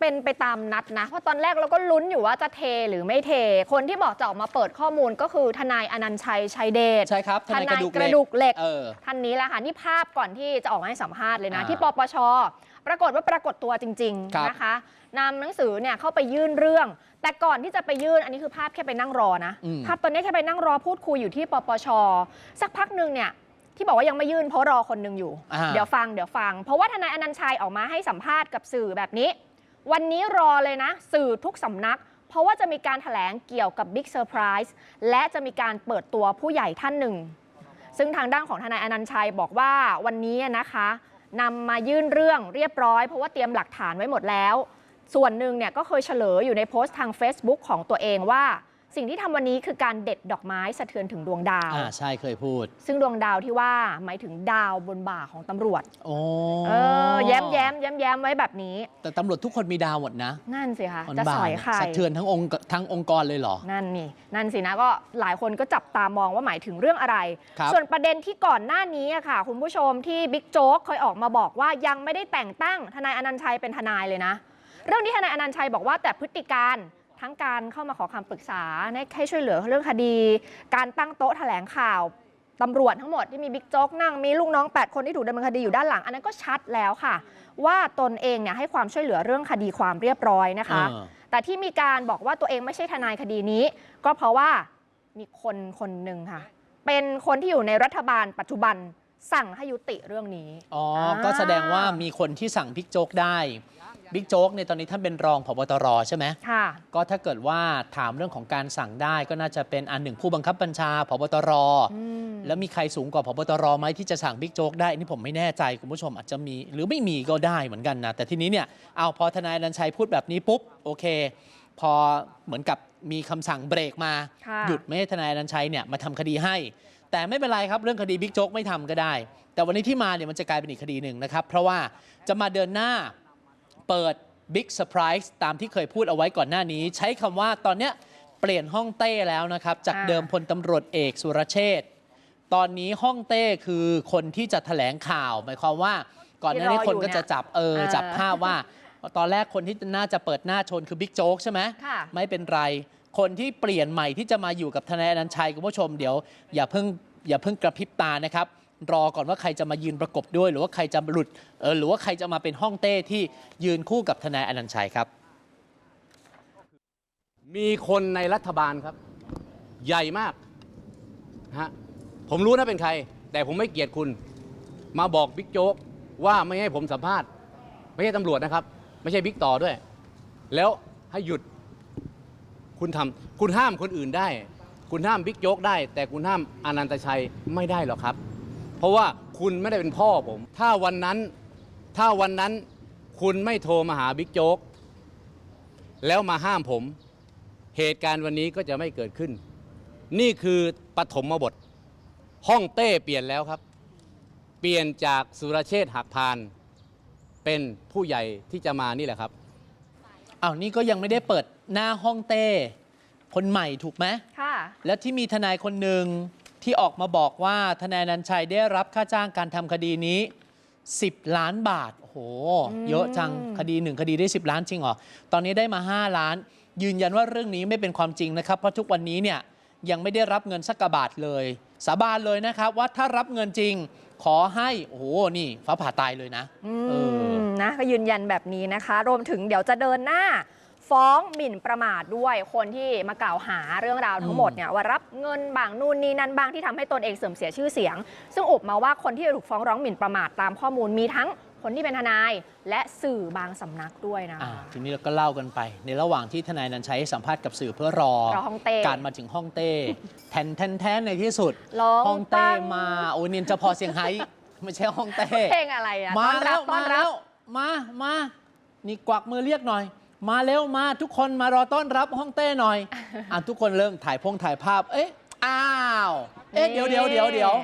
เป็นไปตามนัดนะ เพราะตอนแรกเราก็ลุ้นอยู่ว่าจะเทหรือไม่เท คนที่บอกจะออกมาเปิดข้อมูลก็คือทนายอนันต์ชัยชัยเดชใช่ครับทนายกระดูกกระดูกเหล็กเออท่านนี้แหละค่ะนี่ภาพก่อนที่จะออกมาให้สัมภาษณ์เลยนะอ่าที่ปปชปรากฏว่าปรากฏตัวจริงครับๆนะคะนำหนังสือเนี่ยเข้าไปยื่นเรื่อง แต่ก่อนที่จะไปยื่นอันนี้คือภาพแค่ไปนั่งรอนะอืมภาพตอนนี้แค่ไปนั่งรอพูดคุยอยู่ที่ปปชสักพักหนึ่งเนี่ยที่บอกว่ายังไม่ยื่นเพราะรอคนหนึ่งอยู่อ่าเดี๋ยวฟังเดี๋ยวฟัง เพราะว่าทนายอนันต์ชัยออกมาให้สัมภาษณ์กับสื่อแบบนี้ วันนี้รอเลยนะ สื่อทุกสำนัก เพราะว่าจะมีการถแถลงเกี่ยวกับบิ๊กเซอร์ไพรส์และจะมีการเปิดตัวผู้ใหญ่ท่านหนึ่ง ซึ่งทางด้านของทนายอนันชัยบอกว่าวันนี้นะคะนำมายื่นเรื่องเรียบร้อย เพราะว่าเตรียมหลักฐานไว้หมดแล้ว ส่วนหนึ่งเนี่ยก็เคยเฉลยอยู่ในโพสต์ทาง Facebook ของตัวเองว่า สิ่งที่ทำวันนี้คือการเด็ดดอกไม้สะเทือนถึงดวงดาวอ่าใช่เคยพูด ซึ่งดวงดาวที่ว่าหมายถึงดาวบนบ่าของตำรวจโอ้เออแย้มแย้มแย้มแย้มไว้แบบนี้ แต่ตำรวจทุกคนมีดาวหมดนะ นั่นสิคะบนจะบ่าสอยเนี่ยใครสะเทือนทั้งองค์ทั้งองค์กรเลยเหรอ นั่นนี่นั่นสินะก็หลายคนก็จับตามองว่าหมายถึงเรื่องอะไรครับส่วนประเด็นที่ก่อนหน้านี้อะค่ะ คุณผู้ชมที่บิ๊กโจ๊กเคยออกมาบอกว่ายังไม่ได้แต่งตั้งทนายอนันต์ชัยเป็นทนายเลยนะ เรื่องนี้ทนายอนันต์ชัยบอกว่าแต่พฤติการ ทั้งการเข้ามาขอคำปรึกษาให้ช่วยเหลือเรื่องคดี การตั้งโต๊ะแถลงข่าวตำรวจทั้งหมดที่มีบิ๊กโจ๊กนั่งมีลูกน้อง 8 คนที่ถูกดำเนินคดีอยู่ด้านหลัง อันนั้นก็ชัดแล้วค่ะ ว่าตนเองเนี่ยให้ความช่วยเหลือเรื่องคดีความเรียบร้อยนะคะเออแต่ที่มีการบอกว่าตัวเองไม่ใช่ทนายคดีนี้ ก็เพราะว่ามีคนคนหนึ่งค่ะ เป็นคนที่อยู่ในรัฐบาลปัจจุบัน สั่งให้ยุติเรื่องนี้ อ๋ออ่าก็แสดงว่ามีคนที่สั่งบิ๊กโจ๊กได้ บิ๊กโจ๊กเนี่ยตอนนี้ท่านเป็นรองผบตรใช่ไหมค่ะ ก็ถ้าเกิดว่าถามเรื่องของการสั่งได้ก็น่าจะเป็นอันหนึ่งผู้บังคับบัญชาผบตรอืมแล้วมีใครสูงกว่าผบตรไหมที่จะสั่งบิ๊กโจ๊กได้อันนี่ผมไม่แน่ใจคุณผู้ชมอาจจะมี หรือไม่มีก็ได้เหมือนกันนะ แต่ทีนี้เนี่ย เอาพอทนายอนันต์ชัยพูดแบบนี้ปุ๊บโอเค พอเหมือนกับมีคำสั่งเบรกมาค่ะหยุดไม่ให้ทนายอนันต์ชัยเนี่ยมาทำคดีให้ แต่ไม่เป็นไรครับเรื่องคดีบิ๊กโจ๊กไม่ทำก็ได้ แต่วันนี้ที่มาเนี่ยมันจะกลายเป็นอีกคดีหนึ่งนะครับ เพราะว่าจะมาเดินหน้าเปิดบิ๊กเซอร์ไพรส์ตามที่เคยพูดเอาไว้ก่อนหน้านี้ ใช้คำว่าตอนเนี้ยเปลี่ยนห้องเต้แล้วนะครับ จากอ่าเดิมพลตำรวจเอกสุรเชษฐ์ตอนนี้ห้องเต้คือคนที่จะแถลงข่าว หมายความว่าก่อนหน้านี้คนก็จะจับเออเออจับภาพว่า ตอนแรกคนที่น่าจะเปิดหน้าชนคือบิ๊กโจ๊กใช่ไหมค่ะไม่เป็นไร คนที่เปลี่ยนใหม่ที่จะมาอยู่กับทนายอนันต์ชัยคุณผู้ชมเดี๋ยวอย่าเพิ่ง อย่าเพิ่งกระพริบตานะครับ รอก่อนว่าใครจะมายืนประกบด้วย หรือว่าใครจะหลุดเออหรือว่าใครจะมาเป็นห้องเต้ที่ยืนคู่กับทนายอนันต์ชัยครับ มีคนในรัฐบาลครับ ใหญ่มากฮะผมรู้นะเป็นใคร แต่ผมไม่เกลียดคุณ มาบอกบิ๊กโจ๊กว่าไม่ให้ผมสัมภาษณ์ ไม่ใช่ตำรวจนะครับ ไม่ใช่บิ๊กต่อด้วย แล้วให้หยุดคุณทำคุณห้ามคนอื่นได้ คุณห้ามบิ๊กโจ๊กได้ แต่คุณห้ามอนันตชัยไม่ได้หรอกครับ เพราะว่าคุณไม่ได้เป็นพ่อผม ถ้าวันนั้นถ้าวันนั้นคุณไม่โทรมาหาบิ๊กโจ๊กแล้วมาห้ามผม เหตุการณ์วันนี้ก็จะไม่เกิดขึ้น นี่คือปฐมบท ห้องเต้เปลี่ยนแล้วครับ เปลี่ยนจากสุรเชษฐ์หักพาน เป็นผู้ใหญ่ที่จะมานี่แหละครับ อ้าวนี่ก็ยังไม่ได้เปิดหน้าห้องเต้ คนใหม่ถูกไหมค่ะ แล้วที่มีทนายคนหนึ่งที่ออกมาบอกว่าทนายอนันต์ชัยได้รับค่าจ้างการทำคดีนี้ 10 ล้านบาท โอ้โหอืมเยอะจังคดีหนึ่งคดีได้ 10 ล้านจริงเหรอ ตอนนี้ได้มา 5 ล้าน ยืนยันว่าเรื่องนี้ไม่เป็นความจริงนะครับ เพราะทุกวันนี้เนี่ยยังไม่ได้รับเงินสักกะบาทเลย สาบานเลยนะครับว่าถ้ารับเงินจริงขอให้ โอ้โห นี่ฟ้าผ่าตายเลยนะอืเออมนะก็ยืนยันแบบนี้นะคะ รวมถึงเดี๋ยวจะเดินหน้า ฟ้องหมิ่นประมาทด้วยคนที่มากล่าวหาเรื่องราวทั้งหมดเนี่ยว่ารับเงินบางนู่นนี่นั่นบางที่ทำให้ตนเองเสื่อมเสียชื่อเสียง ซึ่งอุบมาว่าคนที่ถูกฟ้องร้องหมิ่นประมาทตามข้อมูลมีทั้งคนที่เป็นทนายและสื่อบางสำนักด้วยนะอ่าทีนี้เราก็เล่ากันไป ในระหว่างที่ทนายอนันต์ชัยให้สัมภาษณ์กับสื่อเพื่อรอรอห้องเต้การมาถึงห้องเต้ แทนแทนแทนในที่สุดร้องห้องเต้ปังมาโอ้ยเนียนเจะพอเสียงไฮ้ไม่ใช่ห้องเต้เพลงอะไรอะมาต้อนรัแล้บวต้อมานรัแล้บวมามานี่กวักมือเรียกหน่อย มาเร็วมาทุกคนมารอต้อนรับห้องเต้หน่อย อะทุกคนเริ่มถ่ายพงถ่ายภาพ เอ๊ะอ้าว เอ๊ะเดี๋ยวเดี๋ยวเดี๋ยวเดี๋ยว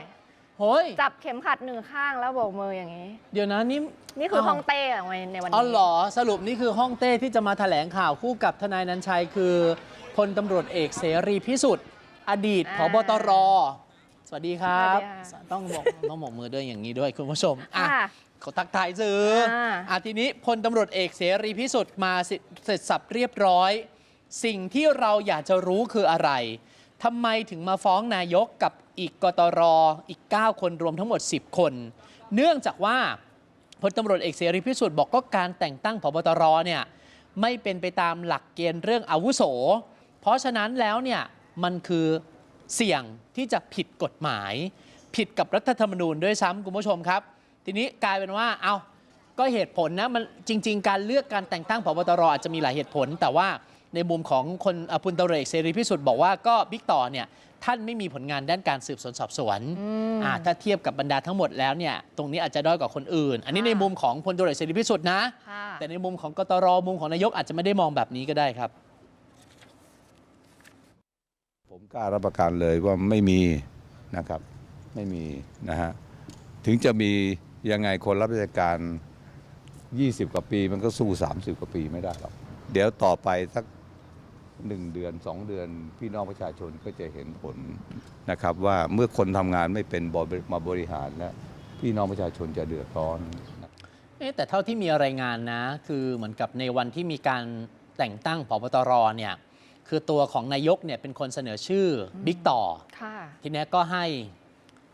โฮ้ยจับเข็มขัดหนึ่งข้างแล้วโบกมืออย่างนี้ เดี๋ยวนะนี่นี่คือาวห้องเต้ของในวันอ๋อนี้เหรอสรุปนี่คือห้องเต้ที่จะมาแถลงข่าวคู่กับทนายนันชัยคือพลตำรวจเอกเสรีพิสุทธิ์อดีตผบตร สวัสดีครับ สวัสดีค่ะ ต้องบอกต้องบอกมือด้วยอย่างนี้ด้วยคุณผู้ชมอะค่ะ เขาทักทายสื่ออาอะทีนี้พลตำรวจเอกเสรีพิสุทธิ์มาเสร็จเสร็จสับเรียบร้อย สิ่งที่เราอยากจะรู้คืออะไรทำไมถึงมาฟ้องนายกกับอีกกตรอีก 9 คนรวมทั้งหมด 10 คน เนื่องจากว่าพลตำรวจเอกเสรีพิสุทธิ์บอกก็การแต่งตั้งพบตรเนี่ยไม่เป็นไปตามหลักเกณฑ์เรื่องอาวุโส เพราะฉะนั้นแล้วเนี่ยมันคือ เสี่ยงที่จะผิดกฎหมาย ผิดกับรัฐธรรมนูญด้วยซ้ำคุณผู้ชมครับ ทีนี้กลายเป็นว่าเอาก็เหตุผลนะมันจริง ๆ การเลือกการแต่งตั้งพบตรอาจจะมีหลายเหตุผล แต่ว่าในมุมของคนอะพลตำรวจเอกเสรีพิสุทธิ์บอกว่าก็บิ๊กต่อเนี่ยท่านไม่มีผลงานด้านการสืบสวนสอบสวนมอ่าถ้าเทียบกับบรรดาทั้งหมดแล้วเนี่ยตรงนี้อาจจะด้อยกว่าคนอื่น อันนี้ค่ะในมุมของพลตำรวจเอกเสรีพิสุทธิ์นะ ค่ะ แต่ในมุมของกตรมุมของนายกอาจจะไม่ได้มองแบบนี้ก็ได้ครับ ผมกล้ารับประกันเลยว่าไม่มีนะครับไม่มีนะฮะถึงจะมียังไงคนรับราชการ 20 กว่าปีมันก็สู้ 30 กว่าปีไม่ได้หรอกเดี๋ยวต่อไปสักหนึ่งเดือนสองเดือน พี่น้องประชาชนก็จะเห็นผลนะครับ ว่าเมื่อคนทำงานไม่เป็นบมาบริหารแล้วพี่น้องประชาชนจะเดือดร้อนเอ๊แต่เท่าที่มีรายงานนะ คือเหมือนกับในวันที่มีการแต่งตั้งผบตรเนี่ย คือตัวของนายกเนี่ยเป็นคนเสนอชื่อบิ๊กต่อค่ะทีเนี้ยก็ให้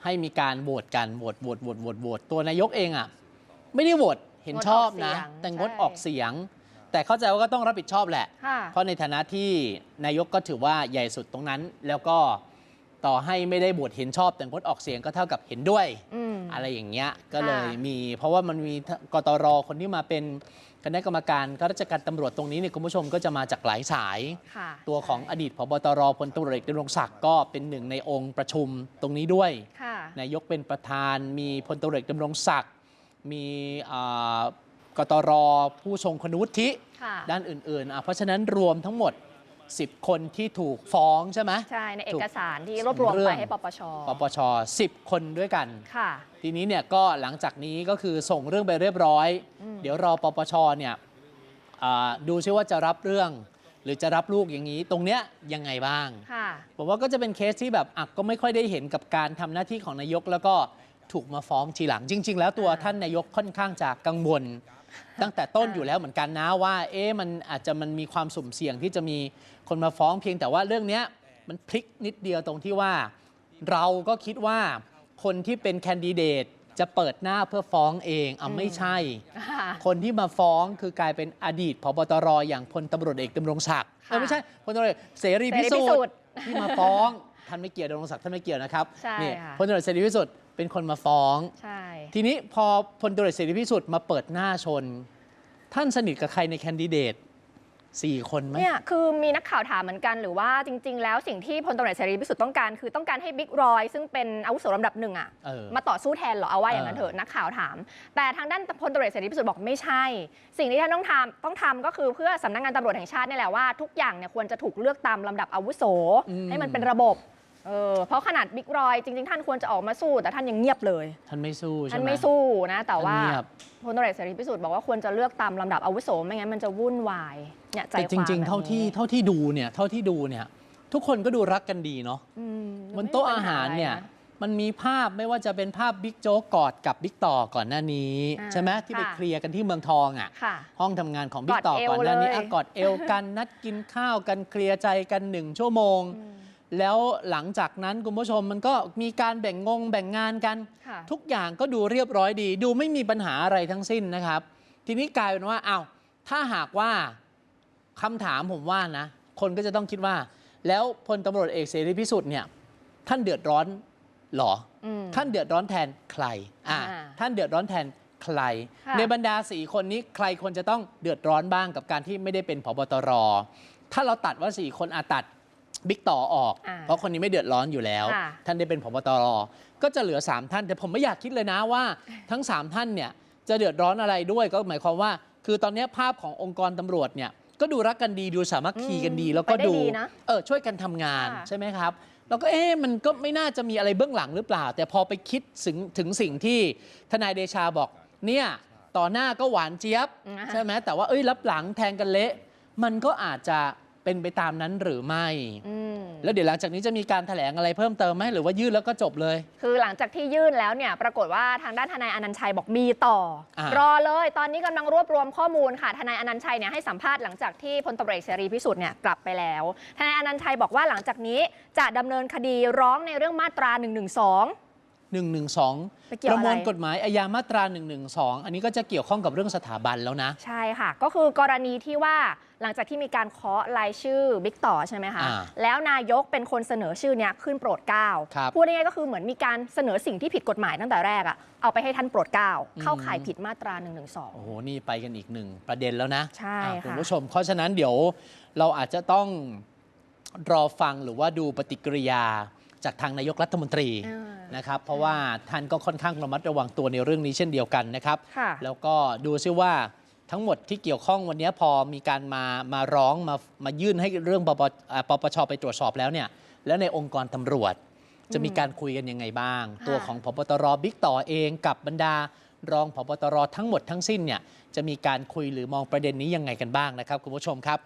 ให้มีการโหวตกันโหวตโหวตโหวตโหวตโหวตตัวนายกเองอะไม่ได้โหวตเห็นชอบนะงดออกเสียงแต่งดใช่ออกเสียง แต่เข้าใจว่าก็ต้องรับผิดชอบแหละค่ะเพราะในฐานะที่นายกก็ถือว่าใหญ่สุดตรงนั้นแล้วก็ ต่อให้ไม่ได้โหวตเห็นชอบแต่งดออกเสียงก็เท่ากับเห็นด้วยอืมอะไรอย่างเงี้ยก็เลยค่ะมีเพราะว่ามันมีกตรคนที่มาเป็นคณะกรรมการข้าราชการตำรวจตรงนี้เนี่ยคุณผู้ชมก็จะมาจากหลายสายค่ะตัวของอดีตพบตรพลตำรวจเอกดำรงศักดิ์ก็เป็นหนึ่งในองค์ประชุมตรงนี้ด้วยค่ะนายกเป็นประธานมีพลตำรวจเอกดำรงศักดิ์มีอ่ากตรผู้ทรงคุณวุฒิค่ะด้านอื่นๆอะเพราะฉะนั้นรวมทั้งหมด 10 คนที่ถูกฟ้องใช่ไหมใช่ ในเอถูกกสารที่รวบรวมเรื่ไปองให้ปปช ปปช 10 คนด้วยกัน ค่ะ ทีนี้เนี่ยก็หลังจากนี้ก็คือส่งเรื่องไปเรียบร้อยอืมเดี๋ยวรอปปช เนี่ยอ่าดูซิว่าจะรับเรื่อง หรือจะรับลูกอย่างนี้ ตรงเนี้ยยังไงบ้าง ค่ะ ผมว่าก็จะเป็นเคสที่แบบอะก็ไม่ค่อยได้เห็นกับการทำหน้าที่ของนายกแล้วก็ถูกมาฟ้องทีหลัง จริง ๆ แล้วตัวอ่าท่านนายกค่อนข้างจะกังวล ตั้งแต่ต้นอยู่แล้วเหมือนกันนะว่าเอ๊ะมันอาจจะมันมีความสุ่มเสี่ยงที่จะมีคนมาฟ้องเพียงแต่ว่าเรื่องเนี้ยมันพลิกนิดเดียวตรงที่ว่า เราก็คิดว่าคนที่เป็นแคนดิเดตจะเปิดหน้าเพื่อฟ้องเองอะไม่ใช่ค่ะคนที่มาฟ้องคือกลายเป็นอดีตพบตรอย่างพลตำรวจเอกดำรงศักดิ์เออไม่ใช่พลตำรวจเอกเสรีพิเสรีพิสุสุททธิ์ธิ์ที่มาฟ้องท่านไม่เกี่ยวดำรงศักดิ์ท่านไม่เกี่ยวนะครับใช่นี่ค่ะพลตำรวจเอกเสรีพิสุทธิ์เป็นคนมาฟ้องใช่ ทีนี้พอพลตำรวจเอกเสรีพิสุทธิ์มาเปิดหน้าชน ท่านสนิทกับใครในแคนดิเดตสี่คนไหมเนี่ยคือมีนักข่าวถามเหมือนกันหรือว่าจริง ๆ แล้วสิ่งที่พลตำรวจเอกเสรีพิสุทธิ์ต้องการ คือต้องการให้บิ๊กรอย ซึ่งเป็นอาวุโสลำดับหนึ่งอะเออมาต่อสู้แทนเหรอเอาว่าอย่างนั้นเออเถอะนักข่าวถาม แต่ทางด้านพลตำรวจเอกเสรีพิสุทธิ์บอกไม่ใช่ สิ่งที่ท่านต้องทำต้องทำก็คือเพื่อสำนักงานตำรวจแห่งชาตินี่แหละว่าทุกอย่างเนี่ยควรจะถูกเลือกตามลำดับอาวุโสให้มันเป็นระบบ เออเพราะขนาดบิ๊กรอยจริง ๆ ท่านควรจะออกมาสู้ แต่ท่านยังเงียบเลย ท่านไม่สู้ใช่ไหมท่านไม่สู้นะ แต่ว่าท่นเงียบ พลตำรวจเอกเสรีพิสุทธิ์บอกว่าควรจะเลือกตามลำดับอาวุโสไม่งั้นมันจะวุ่นวายเนี่ยใจแต่ความจริง ๆ เท่าที่แบบนี้เท่าที่ดูเนี่ยเท่าที่ดูเนี่ย ทุกคนก็ดูรักกันดีเนาะอืมบนโต๊ะอาหารเนี่ยไม่มีปัญหมันมีภาพไม่ว่าจะเป็นภาพบิ๊กโจ๊กกอดกับบิ๊กต่อก่อนหน้านี้ อ่าใช่ไหมที่ไปค่ะ เคลียร์กันที่เมืองทองอะ ค่ะ ห้องทำงานของบิ๊กต่อกอดเอวก่อนหน้านี้เลย อะกอดเอวกันนัดกินข้าวกันเคลียร์ใจกันหนึ่งชั่วโมง อืม แล้วหลังจากนั้นคุณผู้ชมมันก็มีการแบ่งงงแบ่งงานกัน ค่ะ ทุกอย่างก็ดูเรียบร้อยดี ดูไม่มีปัญหาอะไรทั้งสิ้นนะครับ ทีนี้กลายเป็นว่าอ้าวถ้าหากว่าคำถามผมว่านะ คนก็จะต้องคิดว่า แล้วพลตำรวจเอกเสรีพิสุทธิ์เนี่ยท่านเดือดร้อนเหรอ อืม ท่านเดือดร้อนแทนใครอ่าอ่าท่านเดือดร้อนแทนใคร ค่ะ ในบรรดาสี่คนนี้ใครควรจะต้องเดือดร้อนบ้างกับการที่ไม่ได้เป็นผบตร ถ้าเราตัดว่าสี่คนอาตัด บิ๊กต่อออก อ่าเพราะคนนี้ไม่เดือดร้อนอยู่แล้ว ค่ะ ท่านได้เป็นผบตรก็จะเหลือ 3 ท่าน แต่ผมไม่อยากคิดเลยนะว่า ทั้ง 3 ท่านเนี่ยจะเดือดร้อนอะไรด้วยก็หมายความว่า คือตอนนี้ภาพขององค์กรตำรวจเนี่ยก็ดูรักกันดีดูสามัคคีกันดี แล้วก็ไปได้ดูดีนะเออช่วยกันทำงานค่ะ ใช่ไหมครับแล้วก็เอ๊ะมันก็ไม่น่าจะมีอะไรเบื้องหลังหรือเปล่า แต่พอไปคิดถึงถึงสิ่งที่ทนายเดชาบอกเนี่ยต่อหน้าก็หวานเจี๊ยบ อ่าใช่ไหมแต่ว่าเอ้ยรับหลังแทงกันเละ มันก็อาจจะ เป็นไปตามนั้นหรือไม่ อืม แล้วเดี๋ยวหลังจากนี้จะมีการแถลงอะไรเพิ่มเติมไหมหรือว่ายื่นแล้วก็จบเลย คือหลังจากที่ยื่นแล้วเนี่ยปรากฏว่าทางด้านทนายอนันต์ชัยบอกมีต่ออารอเลยตอนนี้กำลังรวบรวมข้อมูลค่ะ ทนายอนันต์ชัยเนี่ยให้สัมภาษณ์หลังจากที่พลตำรวจเอกเสรีพิสุทธิ์เนี่ยกลับไปแล้ว ทนายอนันต์ชัยบอกว่าหลังจากนี้จะดำเนินคดีร้องในเรื่องมาตรา1นึ 112 ไปเกี่ยวประมวลอะไรกฎหมายอาญามาตรา 112 อันนี้ก็จะเกี่ยวข้องกับเรื่องสถาบันแล้วนะ ใช่ค่ะ ก็คือกรณีที่ว่าหลังจากที่มีการเคาะรายชื่อบิ๊กต่อใช่ไหมคะอ่าแล้วนายกเป็นคนเสนอชื่อเนี้ยขึ้นโปรดเกล้าครับพูดง่ายๆก็คือเหมือนมีการเสนอสิ่งที่ผิดกฎหมายตั้งแต่แรกอะเอาไปให้ท่านโปรดเกล้าเข้าข่ายผิดมาตรา1นึ โอ้โห นี่ไปกันอีกหนึ่งประเด็นแล้วนะใช่อะค่ะ คุณผู้ชม เพราะฉะนั้นเดี๋ยวเราอาจจะต้องรอฟังหรือว่าดูปฏิกิริยา จากทางนายกรัฐมนตรีอ่านะครับ เพราะว่าท่านก็ค่อนข้างระมัดระวังตัวในเรื่องนี้เช่นเดียวกันนะครับค่ะแล้วก็ดูซิว่าทั้งหมดที่เกี่ยวข้องวันนี้พอมีการมามาร้องมามายื่นให้เรื่องปปอ่าปปชไปตรวจสอบแล้วเนี่ยแล้วในองค์กรตำรวจ จะมีการคุยกันยังไงบ้างค่ะตัวของพบตรบิ๊กต่อเองกับบรรดารองพบตรทั้งหมดทั้งสิ้นเนี่ยจะมีการคุยหรือมองประเด็นนี้ยังไงกันบ้างนะครับ คุณผู้ชมครับ